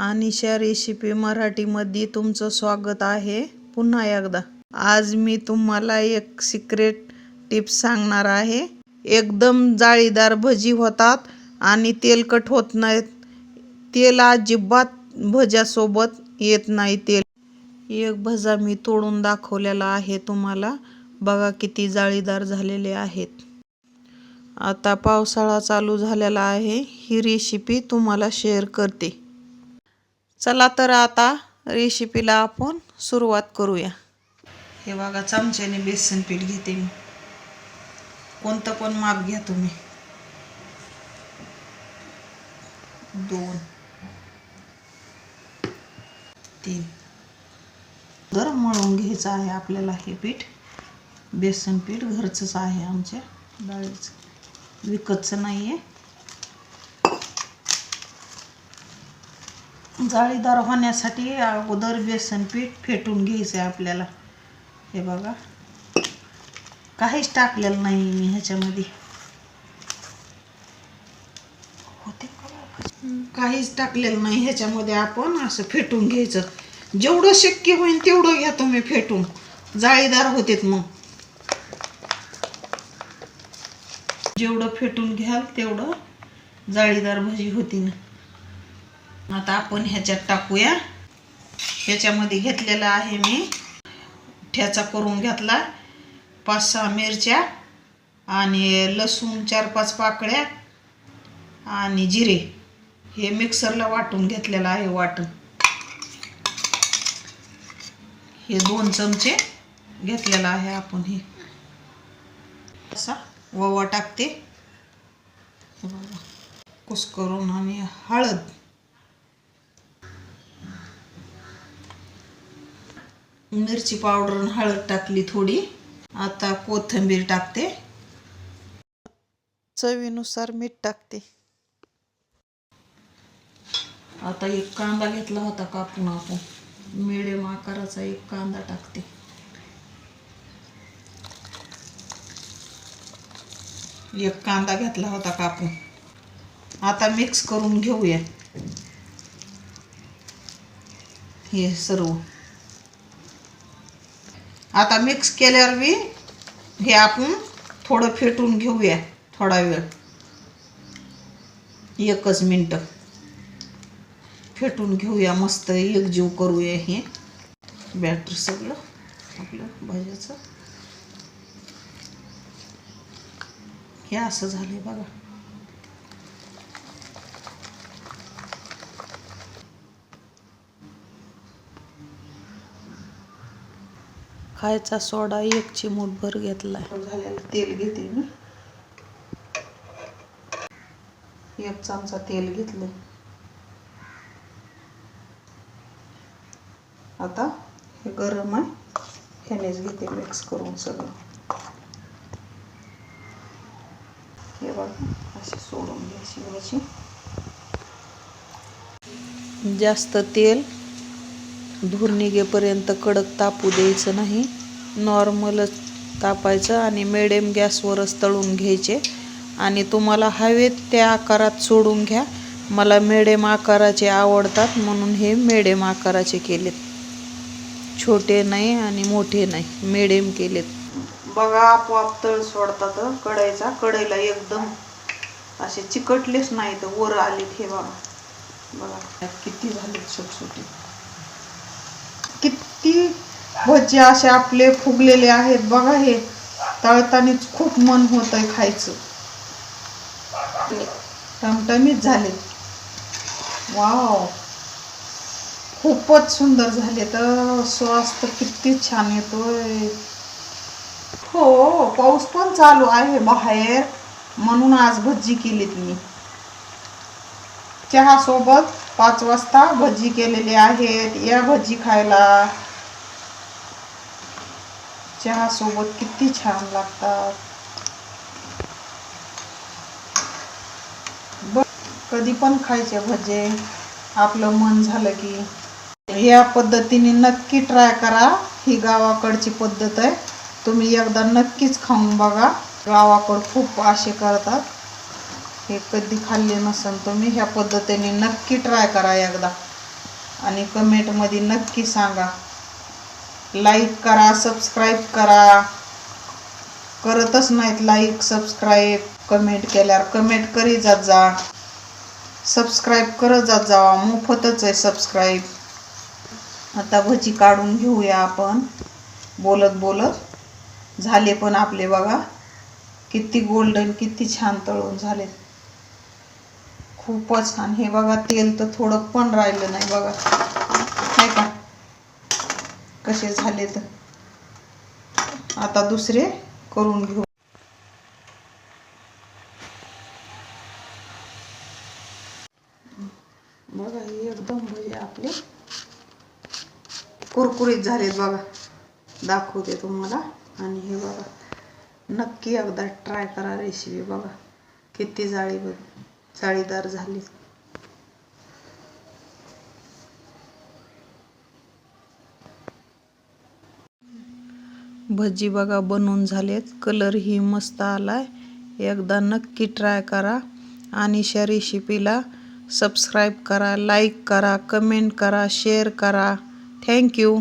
Anisha recipe मराठीमध्ये तुमचं स्वागत आहे. पुन्हा एकदा. आज मी तुम्हाला एक सिक्रेट टिप्स सांगणार आहे. एकदम जाळीदार भजी होतात आणि तेलकट होत नाहीत. तेल अजिबात भज्यासोबत येत नाही तेल. एक भजा मी तोडून दाखवलेला आहे तुम्हाला. बघा किती जाळीदार झालेले आहेत. आता पावसाळा चालू झालेला आहे. ही रेसिपी तुम्हाला शेअर करते. चला तर आता रेसिपीला आपण सुरुवात करूया. हे बघा चमच्याने बेसन पीठ घेते मी. कोणतं पण माप घ्या तुम्ही? दोन. तीन. गरम मळून घ्यायचं आहे आपल्याला हे पीठ. बेसन पीठ घरचंच आहे आमच्या. डाळीचं. विकतचं नाही आहे जाळीदार होण्यासाठी अगोदर बेसन पीठ फेटून घ्यायचं आहे आपल्याला. हे बघा. काहीच टाकलेलं नाही मी ह्याच्यामध्ये. होते काहीच टाकलेलं नाही ह्याच्यामध्ये आपण. असं फेटून घ्यायचं. जेवढं शक्य होईल तेवढं घ्या तुम्ही फेटून. जाळीदार होतेत मग. जेवढं फेटून घ्याल तेवढं जाळीदार भाजी होती ना. आता आपण ह्याच्यात टाकूया. ह्याच्यामध्ये घेतलेला आहे मी. ठ्याचा करून घेतला. पाच सहा मिरच्या आणि लसूण चार पाच पाकळ्या आणि जिरे. हे मिक्सरला वाटून घेतलेलं आहे वाटण हे दोन चमचे घेतलेलं आहे आपण हे. असा ववा टाकते. कुस करून कुस्करून आणि हळद. मिरची पावडर आणि हळद टाकली थोडी. आता कोथिंबीर टाकते. चवीनुसार मीठ टाकते. आता एक कांदा घेतला होता कापून आपण. मिडियम आकाराचा एक कांदा टाकते. एक कांदा घेतला होता कापून. आता मिक्स करून घेऊया. हे सर्व. आता मिक्स केल्यावर मी हे आपण थोडं फेटून घेऊया थोडा वेळ. एकच मिनटं. फेटून घेऊया मस्त एकजीव करूया हे. बॅटर सगळं आपलं भाज्याचं. हे असं झालं बघा. खायचा सोडा एक चिमूटभर घेतला झालेलं तेल घेते मी. एक चमचा तेल घेतलं आता हे गरम आहे ह्यानेच घेते मिक्स करून सगळं. हे बघा अशी सोडून घ्यायची भाजी जास्त तेल धूर निघेपर्यंत कडक तापू द्यायचं नाही. नॉर्मलच तापायचं आणि मिडियम गॅसवरच तळून घ्यायचे. आणि तुम्हाला हवेत त्या आकारात सोडून घ्या. मला मिडियम आकाराचे आवडतात म्हणून हे मिडियम आकाराचे केलेत. छोटे नाही आणि मोठे नाही मिडियम केलेत. बघा आपोआप तळ सोडतात कढईचा. कढईला एकदम असे चिकटलेच नाही तर वर आलेत हे बघा. बघा. किती झालेत छोटे किती भजी असे आपले फुगलेले आहेत बघा हे. तळतानीच खूप मन होत आहे खायचं. टमटमीत झाले. वाव. खूपच सुंदर झाले तर स्वास्थ किती छान येतोय. हो पाऊस पण चालू आहे बाहेर. म्हणून आज भजी केलीत मी. चहा सोबत पाच वाजता भजी केलेली आहेत. या भजी खायला चहा सोबत किती छान लागतात. ब- कधी पण खायचे भजे. आपलं मन झालं की या पद्धतीने नक्की ट्राय करा. ही गावाकडची पद्धत आहे. तुम्ही एकदा नक्कीच खाऊन बघा. गावाकड खूप असे करतात. हे कधी खाल्ले नसेल तुम्ही ह्या पद्धतीने नक्की ट्राय करा एकदा. आणि कमेंटमध्ये नक्की सांगा. लाईक करा सबस्क्राईब करा. करतच नाहीत लाईक सबस्क्राईब कमेंट केल्यावर कमेंट करी जात जा. सबस्क्राईब करत जात जावा मोफतच आहे सबस्क्राईब आता भजी काढून घेऊया आपण. बोलत बोलत. झाले पण आपले बघा. किती गोल्डन किती छान तळून झाले. खूपच छान. हे बघा तेल तर थोडं पण राहिलं नाही बघा. नाही का? कसे झाले तर आता दुसरे करून घेऊ. बघा हे एकदम भजे आपले. कुरकुरीत झालेत बघा. दाखवते तुम्हाला. आणि हे बघा नक्की एकदा ट्राय करा रेसिपी बघा. किती जाळी जाळीदार झाली. भजी बघा बनवून झालेत. कलरही मस्त आलाय. एकदा नक्की ट्राय करा. आणि शा रेसिपीला सबस्क्राईब करा लाईक करा कमेंट करा शेअर करा. थँक्यू